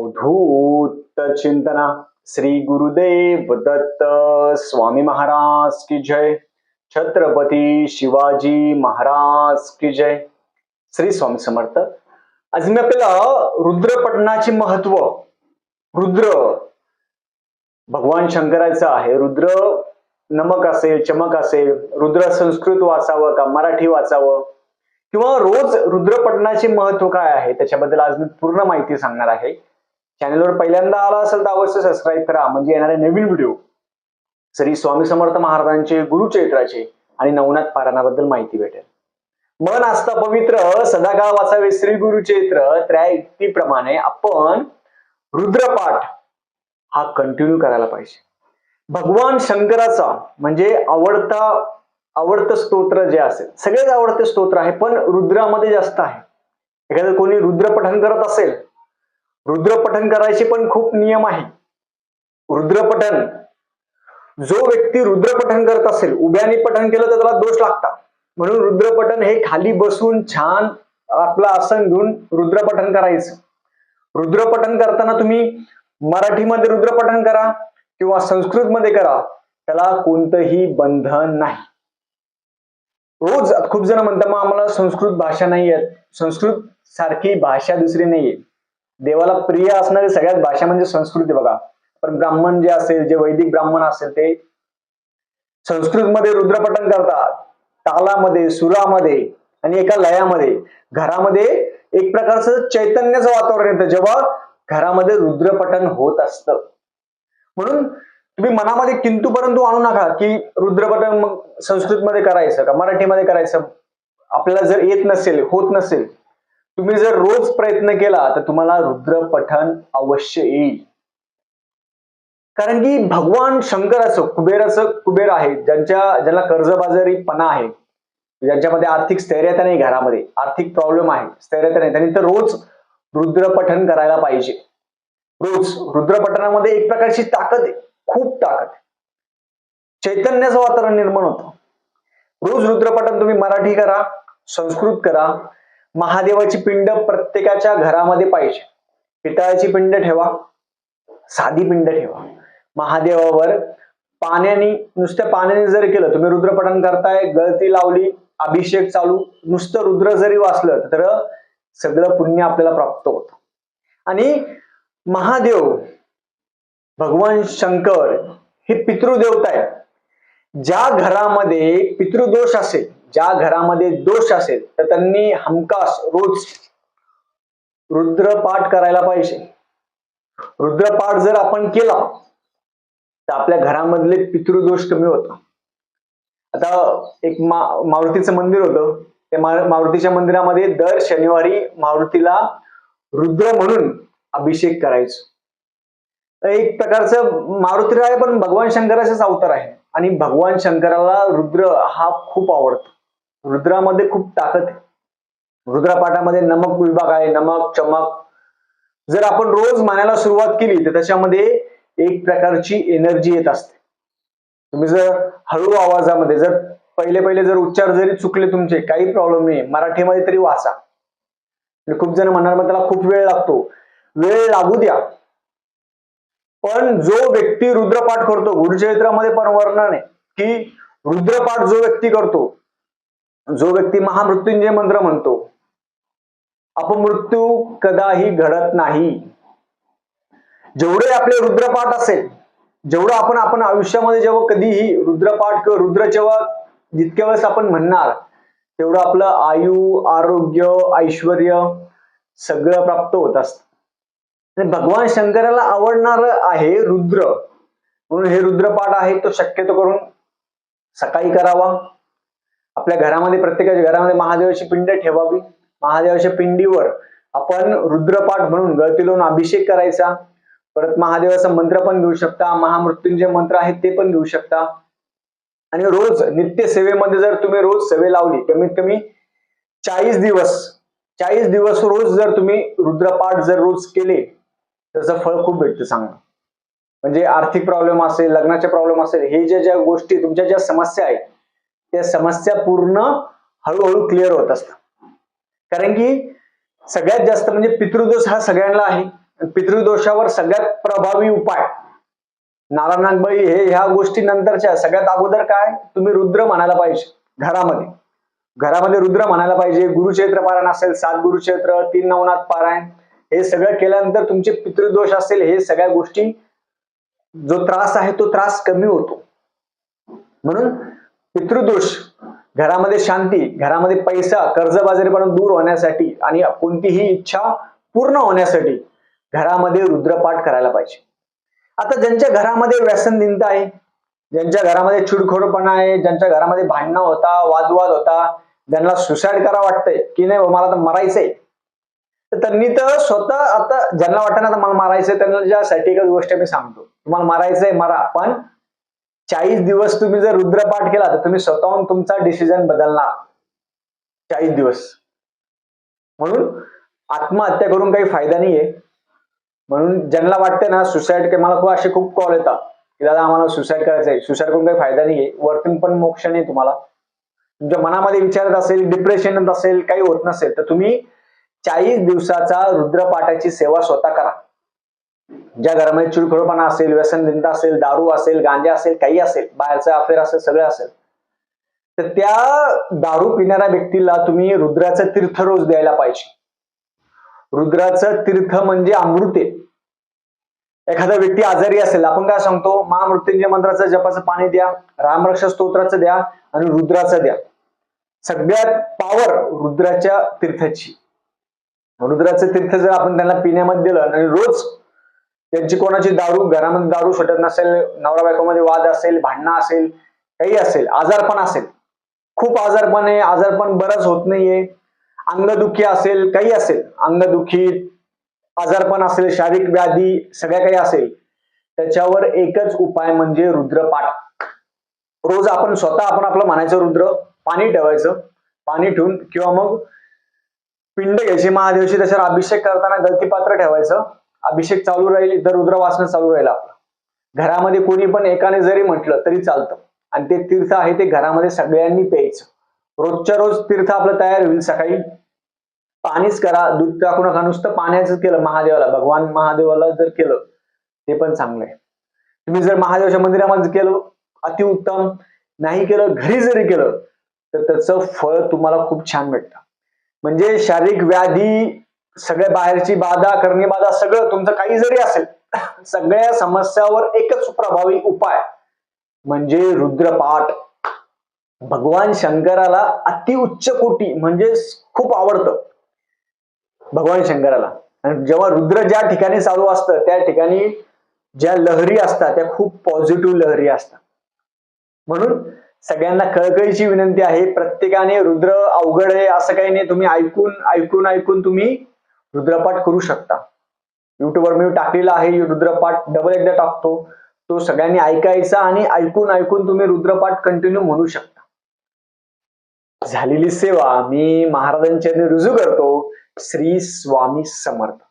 अवधूत चिंतना श्री गुरुदेव दत्त स्वामी महाराज की जय। छत्रपती शिवाजी महाराज की जय। श्री स्वामी समर्थ। आज मी आपल्याला रुद्रपठणाचे महत्त्व रुद्र भगवान शंकराचं आहे रुद्र नमक असेल चमक असेल रुद्र संस्कृत वाचावं का मराठी वाचावं? किंवा रोज रुद्रपठणाचे महत्त्व काय आहे? त्याच्याबद्दल आज मी पूर्ण माहिती सांगणार आहे. चॅनलवर पहिल्यांदा आला असेल तर अवश्य सबस्क्राईब करा. म्हणजे येणारे नवीन व्हिडिओ श्री स्वामी समर्थ महाराजांचे गुरुचैत्राचे आणि नवनाथ पारायणाबद्दल माहिती भेटेल. मन असता पवित्र सदाकाळ वाचावे श्री गुरुचैत्र त्रयाप्रमाणे आपण रुद्रपाठ हा कंटिन्यू करायला पाहिजे. भगवान शंकराचा म्हणजे आवडता आवडतं स्तोत्र जे असेल सगळेच आवडते स्तोत्र आहे पण रुद्रामध्ये जास्त आहे. एखादं कोणी रुद्रपठन करत असेल रुद्रपठन करायचे पण खूप नियम आहे. रुद्रपठन जो व्यक्ती रुद्रपठन करत असेल उभ्याने पठन केलं तर त्याला दोष लागतात. म्हणून रुद्रपठन हे खाली बसून छान आपलं आसन घेऊन रुद्रपठन करायचं. रुद्रपठन करताना तुम्ही मराठीमध्ये रुद्रपठन करा किंवा संस्कृतमध्ये करा त्याला कोणतंही बंधन नाही. रोज खूप जण म्हणतात मग आम्हाला संस्कृत भाषा नाही येत. संस्कृत सारखी भाषा दुसरी नाहीये देवाला प्रिय असणारी सगळ्यात भाषा म्हणजे संस्कृती बघा. पण ब्राह्मण जे असेल जे वैदिक ब्राह्मण असेल ते संस्कृतमध्ये रुद्रपठन करतात. तालामध्ये सुरामध्ये आणि एका लयामध्ये. घरामध्ये एक प्रकारचं चैतन्याचं वातावरण येतं जेव्हा घरामध्ये रुद्रपठन होत असतं. म्हणून तुम्ही मनामध्ये किंतू परंतु आणू नका की रुद्रपठन मग संस्कृतमध्ये करायचं का मराठीमध्ये करायचं? आपल्याला जर येत नसेल होत नसेल तुम्ही जर रोज प्रयत्न केला तर तुम्हाला रुद्रपठण अवश्य येईल. कारण की भगवान शंकर असं कुबेर असं कुबेर आहे ज्यांच्या ज्यांना कर्जबाजारीपणा आहे ज्यांच्यामध्ये आर्थिक स्थैर्यता नाही घरामध्ये आर्थिक प्रॉब्लेम आहे स्थैर्यता नाही त्यांनी तर रोज रुद्रपठन करायला पाहिजे. रोज रुद्रपठनामध्ये एक प्रकारची ताकद आहे खूप ताकद चैतन्याचं वातावरण निर्माण होतं. रोज रुद्रपठन तुम्ही मराठी करा संस्कृत करा महादेवाची पिंड प्रत्येकाच्या घरामध्ये पाहिजे. पितळाची पिंड ठेवा. साधी पिंड ठेवा. महादेवावर पाण्याने नुसत्या पाण्याने जर केलं तुम्ही रुद्रपठण करताय गळती लावली अभिषेक चालू नुसतं रुद्र जरी वाचलं तर सगळं पुण्य आपल्याला प्राप्त होत. आणि महादेव भगवान शंकर हे पितृदेवता आहे ज्या घरामध्ये पितृदोष असेल ज्या घरामध्ये दोष असेल तर त्यांनी हमखास रोज रुद्रपाठ करायला पाहिजे. रुद्रपाठ जर आपण केला तर आपल्या घरामधले पितृदोष कमी होता आता एक मा मारुतीचं मंदिर होतं. त्या मारुतीच्या मंदिरामध्ये दर शनिवारी मारुतीला रुद्र म्हणून अभिषेक करायचो. एक प्रकारचं मारुतीराय पण भगवान शंकराचाच अवतार आहे. आणि भगवान शंकराला रुद्र हा खूप आवडतो. रुद्रामध्ये खूप ताकद आहे. रुद्रपाठामध्ये नमक विभाग आहे नमक चमक. जर आपण रोज मानायला सुरुवात केली तर त्याच्यामध्ये एक प्रकारची एनर्जी येत असते. तुम्ही जर हळू आवाजामध्ये जर पहिले पहिले जर उच्चार जरी चुकले तुमचे काही प्रॉब्लेम नाही मराठीमध्ये तरी वाचा. खूप जण म्हणणार मग त्याला खूप वेळ लागतो. वेळ लागू द्या. पण जो व्यक्ती रुद्रपाठ करतो गुरुचरित्रामध्ये पण वर्णन आहे की रुद्रपाठ जो व्यक्ती करतो जो व्यक्ती महामृत्युंजय मंत्र म्हणतो अपमृत्यू कदाही घडत नाही. जेवढे आपले रुद्रपाठ असेल जेवढं आपण आपण आयुष्यामध्ये जेव्हा कधीही रुद्रपाठ किंवा रुद्र जेव्हा जितक्या वेळेस आपण म्हणणार तेवढं आपलं आयु आरोग्य ऐश्वर सगळं प्राप्त होत असत. भगवान शंकराला आवडणार आहे रुद्र. म्हणून हे रुद्रपाठ आहे तो शक्यतो करून सकाळी करावा. आपल्या घरामध्ये प्रत्येकाच्या घरामध्ये महादेवाची पिंड ठेवावी. महादेवाच्या पिंडीवर आपण रुद्रपाठ म्हणून गळती लावून अभिषेक करायचा. परत महादेवाचा मंत्र पण घेऊ शकता महामृत्यूंचे मंत्र आहेत ते पण घेऊ शकता. आणि रोज नित्य सेवेमध्ये जर तुम्ही रोज सेवे लावली कमीत कमी चाळीस दिवस चाळीस दिवस रोज जर तुम्ही रुद्रपाठ जर रोज केले त्याचं फळ खूप भेटतं चांगलं म्हणजे आर्थिक प्रॉब्लेम असेल लग्नाचे प्रॉब्लेम असेल हे ज्या ज्या गोष्टी तुमच्या ज्या समस्या आहेत त्या समस्या पूर्ण हळूहळू क्लिअर होत असतात. कारण की सगळ्यात जास्त म्हणजे पितृदोष हा सगळ्यांना आहे. पितृदोषावर सगळ्यात प्रभावी उपाय. नारायणबाई हे ह्या गोष्टी नंतरच्या सगळ्यात अगोदर काय? तुम्ही रुद्र म्हणायला पाहिजे घरामध्ये. घरामध्ये रुद्र म्हणायला पाहिजे. गुरुक्षेत्र पारायण असेल सात गुरुक्षेत्र तीन नवनाथ पारायण हे सगळं केल्यानंतर तुमचे पितृदोष असेल हे सगळ्या गोष्टी जो त्रास आहे तो त्रास कमी होतो. म्हणून पितृदोष घरामध्ये शांती घरामध्ये पैसा कर्जबाजारीपणा दूर होण्यासाठी आणि कोणतीही इच्छा पूर्ण होण्यासाठी घरामध्ये रुद्रपाठ करायला पाहिजे. आता ज्यांच्या घरामध्ये व्यसनदिनता आहे ज्यांच्या घरामध्ये छुडखोडपणा आहे ज्यांच्या घरामध्ये भांडणं होता वादवाद होता ज्यांना सुसाईड करा वाटतंय की नाही मला तर मरायचंय. तर त्यांनी तर स्वतः आता ज्यांना वाटतं ना मला मारायचंय त्यांच्यासाठी एकच गोष्ट मी सांगतो. तुम्हाला मारायचंय मरा पण चाळीस दिवस तुम्ही जर रुद्रपाठ केला तर तुम्ही स्वतःहून तुमचा डिसिजन बदलणार. चाळीस दिवस. म्हणून आत्महत्या करून काही फायदा नाहीये. म्हणून ज्यांना वाटते ना सुसाईड मला खूप असे खूप कॉल येतात की दादा आम्हाला सुसाईड करायचं आहे सुसाईड करून काही फायदा नाहीये. वरतून पण मोक्ष नाही तुम्हाला. तुमच्या मनामध्ये विचारत असेल डिप्रेशन असेल काही होत नसेल तर तुम्ही चाळीस दिवसाचा रुद्रपाठाची सेवा स्वतः करा. ज्या घरामध्ये चिडखोरपणा असेल व्यसनदिनता असेल दारू असेल गांजा असेल काही असेल बाहेरचं अफेअर असेल सगळं असेल. तर त्या दारू पिणाऱ्या व्यक्तीला तुम्ही रुद्राचं तीर्थ रोज द्यायला पाहिजे. रुद्राचं तीर्थ म्हणजे अमृते. एखादा व्यक्ती आजारी असेल आपण काय सांगतो? महामृत्युंजय मंत्राचं जपाचं पाणी द्या रामरक्ष स्तोत्राचं द्या आणि रुद्राचं द्या. सगळ्यात पॉवर रुद्राच्या तीर्थाची. रुद्राचं तीर्थ जर आपण त्यांना पिण्यामध्ये दिलं आणि रोज त्यांची कोणाची दारू घरामध्ये दारू सुटत नसेल नवरा बायकोमध्ये वाद असेल भांडणं असेल काही असेल आजारपण असेल. खूप आजारपण आहे आजारपण बरंच होत नाहीये. अंगदुखी असेल काही असेल. अंगदुखी आजारपण असेल शारीरिक व्याधी सगळ्या काही असेल. त्याच्यावर एकच उपाय म्हणजे रुद्रपाठ. रोज आपण स्वतः आपण आपलं म्हणायचं रुद्र पाणी ठेवायचं. पाणी ठेवून किंवा मग पिंड घ्यायची महादेवची त्याच्यावर अभिषेक करताना गलतीपात्र ठेवायचं. अभिषेक चालू राहील तर रुद्र वाचन चालू राहील आपलं. घरामध्ये कोणी पण एकाने जरी म्हटलं तरी चालतं. आणि ते तीर्थ आहे ते घरामध्ये सगळ्यांनी प्यायचं. रोजच्या रोज तीर्थ आपलं तयार होईल सकाळी. पाणीच करा दूध टाकू नका नुसतं पाण्याच केलं महादेवाला. भगवान महादेवाला जर केलं ते पण चांगलं आहे. तुम्ही जर महादेवाच्या मंदिरामध्ये केलं अतिउत्तम नाही केलं घरी जरी केलं तर त्याचं फळ तुम्हाला खूप छान भेटतं. म्हणजे शारीरिक व्याधी सगळ्या बाहेरची बाधा करणी बाधा सगळं तुमचं काही जरी असेल सगळ्या समस्यावर एकच प्रभावी उपाय म्हणजे रुद्रपाठ. भगवान शंकराला अतिउच्च कोटी म्हणजे खूप आवडतं. भगवान शंकराला. जेव्हा रुद्र ज्या ठिकाणी चालू असतं त्या ठिकाणी ज्या लहरी असतात त्या खूप पॉझिटिव्ह लहरी असतात. म्हणून सगळ्यांना कळकळीची विनंती आहे प्रत्येकाने रुद्र अवघड आहे असं काही नाही तुम्ही ऐकून ऐकून ऐकून तुम्ही रुद्रपाठ करू शकता. युट्यूबवर मी टाकलेला आहे रुद्रपाठ. डबल एकदा टाकतो. तो सगळ्यांनी ऐकायचा आणि ऐकून ऐकून तुम्ही रुद्रपाठ कंटिन्यू म्हणू शकता. झालेली सेवा मी महाराजांच्या रुजू करतो. श्री स्वामी समर्थ.